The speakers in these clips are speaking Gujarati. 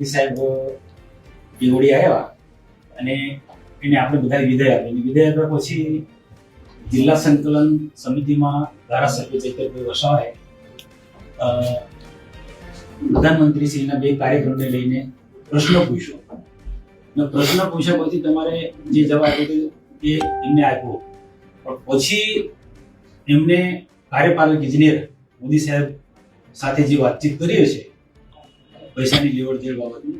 એ સાહેબ કેવડી આવ્યા અને એને આપણે બધા વિદાય આપી વિદાય આપ્યા પછી જિલ્લા સંકલન સમિતિમાં ધારાસભ્ય ચૈતરભાઈ વસાવાએ પ્રધાનમંત્રીશ્રીના બે કાર્યક્રમને લઈને પ્રશ્ન પૂછ્યો. અને પ્રશ્ન પૂછ્યા પછી તમારે જે જવાબ આપ્યો એ એમને આપ્યો. પણ પછી એમને કાર્યપાલક ઇજનેર મોદી સાહેબ સાથે જે વાતચીત કરી છે પૈસાની લેવડ દેવડ બાબતની,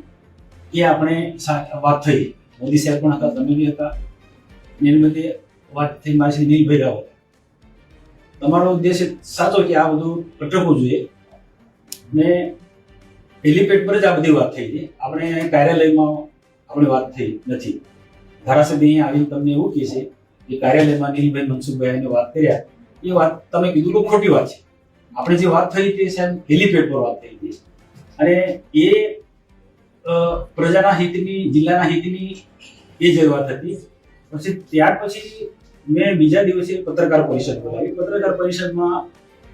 એ આપણે વાત થઈ. મોદી સાહેબ પણ હતા તમે બી હતા. એની બધી વાત થઈ મારી સાથે રાવ હતા તમારો ઉદ્દેશ સાચો કે આ બધું અટકવું જોઈએ? ને હેલિપેડ પર જ આ બધી વાત થઈ છે આપણે કાર્યાલયમાં આપણે વાત થઈ નથી. ધારાસભ્ય અહીંયા આવીને તમને એવું કહે છે કે કાર્યાલયમાં નીલભાઈ મનસુખભાઈ વાત કર્યા. એ વાત તમે કીધું ખોટી વાત છે. આપણે જે વાત થઈ તે સાહેબ હેલિપેડ પર વાત થઈ હતી. અને એ પ્રજાના હિતની, જિલ્લાના હિતની એ જ હતી. પછી ત્યાર પછી મેં બીજા દિવસે પત્રકાર પરિષદ બોલાવી. પત્રકાર પરિષદમાં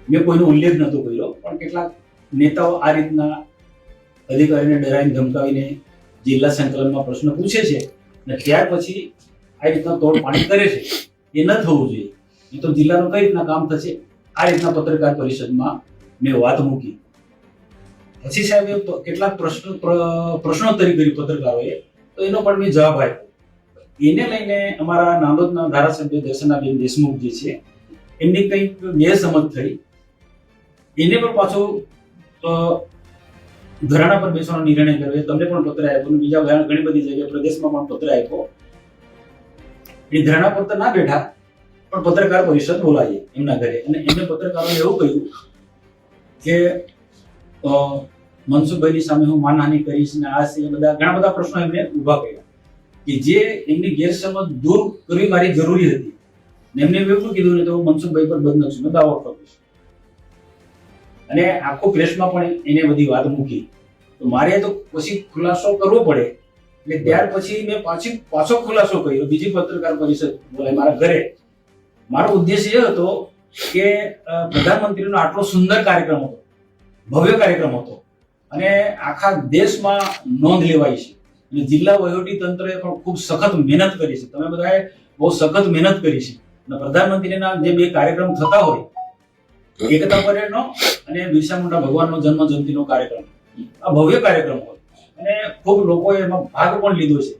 મેં કોઈનો ઉલ્લેખ નહોતો કર્યો, પણ કેટલાક નેતાઓ આ રીતના અધિકારીને ડરાવીને ધમકાવીને જિલ્લા સંકલનમાં પ્રશ્ન પૂછે છે અને ત્યાર પછી આ રીતના તોડ કરે છે. એ ન થવું જોઈએ. એ તો જિલ્લાનું કઈ રીતના કામ થશે? આ રીતના પત્રકાર પરિષદમાં મેં વાત મૂકી. પછી સાહેબે પ- કેટલાક પ્રશ્નો, પ્ર- પ્રશ્નોત્તરી કરી પત્રકારોએ, તો એનો પણ મેં જવાબ આપ્યો. એને લઈને અમારા નાંદોદના ધારાસભ્ય દર્શનાબેન દેશમુખ જે છે, એમની કંઈક ગેરસમજ થઈ. એને પણ પાછું ઘરાણા પર બેસવાનો નિર્ણય કર્યો. તમને પણ પત્ર આપ્યો અને બીજા ઘણા- બધી જગ્યાએ પ્રદેશમાં પણ પત્ર આપ્યો. એ ધરણા પર તો ના બેઠા, પણ પત્રકાર પરિષદ બોલાવી એમના ઘરે. અને એમને પત્રકારોને એવું કહ્યું કે અ, મનસુખભાઈની સામે હું માનહાની કરીશ ને આ છે બધા ઘણા બધા પ્રશ્નો એમને ઊભા કર્યા. કે જે એમની ગેરસમજ દૂર કરવી મારી જરૂરી હતી. ને એમને એવું કીધું ને તો હું મનસુખભાઈ પર બદનક્ષીનો દાવો કરીશ અને આખો પ્રેસમાં પણ એને બધી વાત મૂકી. તો મારે તો પછી ખુલાસો કરવો પડે. એટલે ત્યાર પછી મેં પાછી પાછો ખુલાસો કર્યો. બીજી પત્રકાર પરિષદ બોલાય મારા ઘરે. મારો ઉદ્દેશ એ હતો કે પ્રધાનમંત્રીનો આટલો સુંદર કાર્યક્રમ હતો. ભવ્ય કાર્યક્રમ હતો. અને આખા દેશમાં નોંધ લેવાય છે. અને જિલ્લા વહીવટી તંત્રએ પણ ખૂબ સખત મહેનત કરી છે. તમે બધાએ બહુ સખત મહેનત કરી છે. અને પ્રધાનમંત્રીના જે બે કાર્યક્રમ થતા હોય, એકતા પરેડનો અને બિરસા મુંડા ભગવાનનો જન્મ જયંતિનો કાર્યક્રમ. આ ભવ્ય કાર્યક્રમ હોય. અને ખૂબ લોકોએ એમાં ભાગ પણ લીધો છે.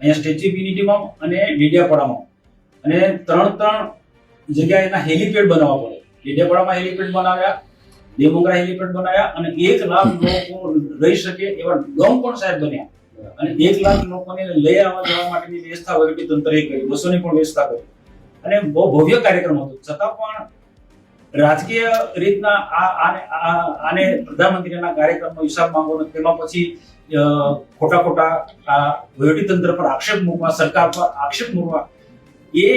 અહીંયા સ્ટેચ્યુ યુનિટીમાં અને ડેડિયાપાડામાં. અને ત્રણ ત્રણ જગ્યાએ એના હેલિપેડ બનાવવા પડે. ડેડિયાપાડામાં હેલિપેડ બનાવ્યા. દેવમોગરા હેલીપેડ બનાવ્યા અને એક લાખ લોકો રહી શકે એવા ડોમ પણ સાહેબ બન્યા. અને એક લાખ લોકોને લઈ આવવા જવા માટેની વ્યવસ્થા વહીવટી તંત્રએ કરી, બસોની પણ વ્યવસ્થા કરી. અને બહુ ભવ્ય કાર્યક્રમ હતો. છતાં પણ રાજકીય રીતના આ આને પ્રધાનમંત્રીના કાર્યક્રમનો હિસાબ માંગો ને તેમાં પછી ખોટા ખોટા આ વહીવટી તંત્ર પર આક્ષેપ મૂકવા, સરકાર પર આક્ષેપ મૂકવા, એ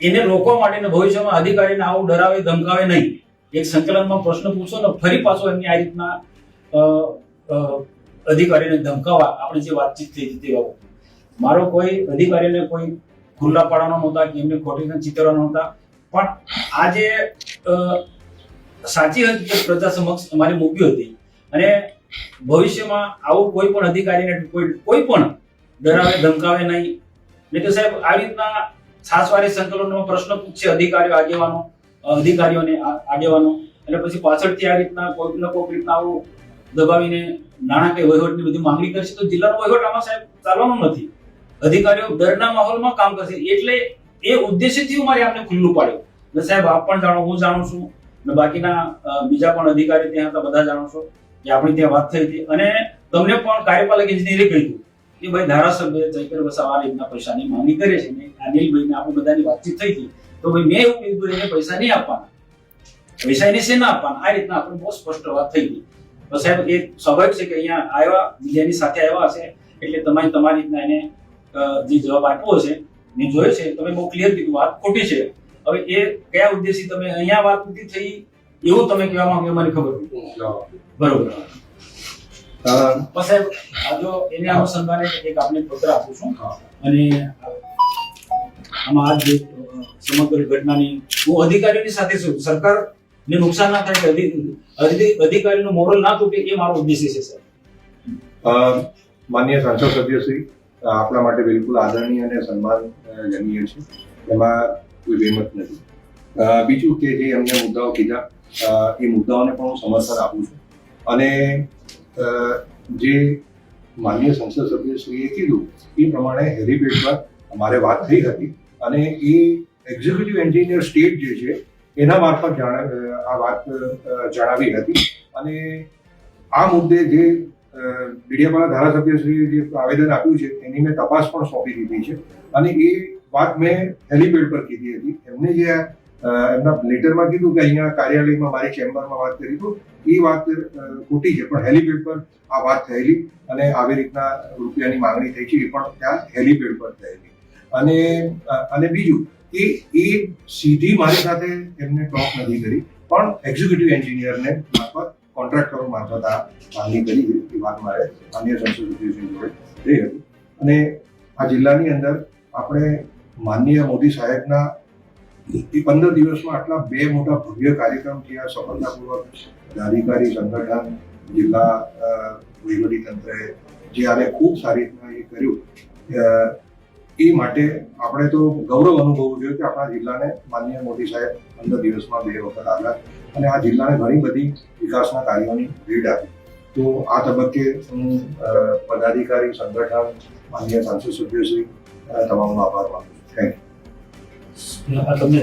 એને રોકવા માટે ને ભવિષ્યમાં અધિકારીને આવું ડરાવે, ધમકાવે નહીં. એક સંકલનમાં પ્રશ્ન પૂછો ને ફરી પાછો એમની આ રીતના અધિકારીને ધમકાવવા આપણે જે વાતચીત થઈ હતી તે મારો કોઈ અધિકારીને કોઈ ખુલ્લા પાડવાનો નહોતા કે એમને ખોટી ચિતરવાનો નહોતા. પણ આ જે અ, સાચી હકીકત પ્રજા સમક્ષ અમારે મૂકી હતી. અને ભવિષ્યમાં આવું કોઈ પણ અધિકારીને કોઈ કોઈ પણ ડરાવે ધમકાવે નહીં. નહીં તો સાહેબ આવી રીતના સાસવારી સંકલનનો પ્રશ્ન પૂછશે અધિકારીઓ આગેવાનો. અધિકારીઓને આગેવાનો અને પછી પાછળથી આ રીતના કોઈક ને કોઈક રીતના આવું દબાવીને નાણાકીય વહીવટની બધી માંગણી કરશે તો જિલ્લાનો વહીવટ આમાં સાહેબ ચાલવાનો નથી. અધિકારીઓ ડરના માહોલમાં કામ કરશે એટલે એ ઉદ્દેશ્યથી મારે આપને ખુલ્લું પાડ્યું. ને સાહેબ આપ પણ જાણો, હું જાણું છું અને બાકીના બીજા પણ અધિકારી ત્યાં હતા, બધા જાણો છો કે આપણી ત્યાં વાત થઈ હતી. અને તમને પણ કાર્યપાલક ઇજનેરે કહ્યું કે ભાઈ ધારાસભ્ય ચૈતર વસાવા આ રીતના પૈસાની માંગણી કરે છે ને અનિલભાઈને આપણે બધાની વાતચીત થઈ હતી. તો ભાઈ મેં એવું કીધું એને પૈસા નહીં આપવાના. પૈસા એને શેના આપવાના? આ રીતના આપણે બહુ સ્પષ્ટ વાત થઈ ગઈ. તો સાહેબ એ સ્વાભાવિક છે કે અહીંયા આવ્યા બીજાની સાથે આવ્યા હશે એટલે તમારી તમારી રીતના એને જે જવાબ આપ્યો હશે મેં જોયો છે તમે બહુ ક્લિયર કીધું વાત ખોટી છે. હવે એ કયા ઉદ્દેશથી તમે અહીંયા વાત નથી થઈ એવું તમે કહેવા માંગો મને ખબર. બરોબર. સાહેબ આ જો એને અનુસંધાને એક આપને પત્ર આપું છું. અને આમાં આ જે સમગ્ર ઘટનાની હું અધિકારીની સાથે છું. સરકાર ને નુકસાન ના થાય અધિકારીનું મોરલ ના તૂટે એ મારો ઉદ્દેશ્ય છે સર માન્ય સંસદ સભ્યશ્રી આપણા માટે બિલકુલ આદરણીય અને સન્માનજનીય છે. એમાં કોઈ વેમત નથી. બીજું કે જે અમને મુદ્દાઓ કીધા એ મુદ્દાઓને પણ હું સમર્થન આપું છું. અને જે માન્ય સંસદ સભ્યશ્રીએ કીધું, એ પ્રમાણે હેલીપેડ પર અમારે વાત થઈ હતી અને એ એક્ઝિક્યુટિવ એન્જિનિયર સ્ટેટ જે છે, એના મારફત આ વાત જણાવી હતી. અને આ મુદ્દે જે ડીડીયાપાડા ધારાસભ્યશ્રીએ જે આવેદન આપ્યું છે, એની મેં તપાસ પણ સોંપી દીધી છે. અને એ વાત મેં હેલીપેડ પર કીધી હતી. એમને જે એમના લેટરમાં કીધું કે અહીંયા કાર્યાલયમાં મારી ચેમ્બરમાં વાત કરી તો, એ વાત ખોટી છે. પણ હેલીપેડ પર આ વાત થયેલી અને આવી રીતના રૂપિયાની માંગણી થઈ છે, એ પણ ત્યાં હેલીપેડ પર થયેલી. અને અને બીજું કે એ સીધી મારી સાથે એમને ટોક નથી કરી પણ એક્ઝિક્યુટિવ એન્જિનિયરને મારફત કોન્ટ્રાક્ટરો મારફત આ માંગણી કરી એ વાત મારે અન્ય સંસદીય જોડે થઈ હતી. અને આ જિલ્લાની અંદર આપણે માનનીય મોદી સાહેબના એ પંદર દિવસમાં આટલા બે મોટા ભવ્ય કાર્યક્રમ થયા સફળતાપૂર્વક અધિકારી સંગઠન જિલ્લા અ, વહીવટી તંત્રએ જે આને ખૂબ સારી રીતના એ કર્યું એ માટે આપણે તો ગૌરવ અનુભવવું જોઈએ કે આપણા જિલ્લાને માનનીય મોદી સાહેબ પંદર દિવસમાં બે વખત આવ્યા અને આ જિલ્લાને ઘણી બધી વિકાસના કાર્યોની ભેટ આપી. તો આ તબક્કે હું પદાધિકારી સંગઠન માનનીય સાંસદ સભ્યશ્રી તમામનો આભાર માનું છું. થેન્ક આ તમને.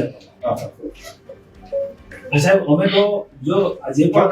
યુ સાહેબ અમે તો જો આજે પણ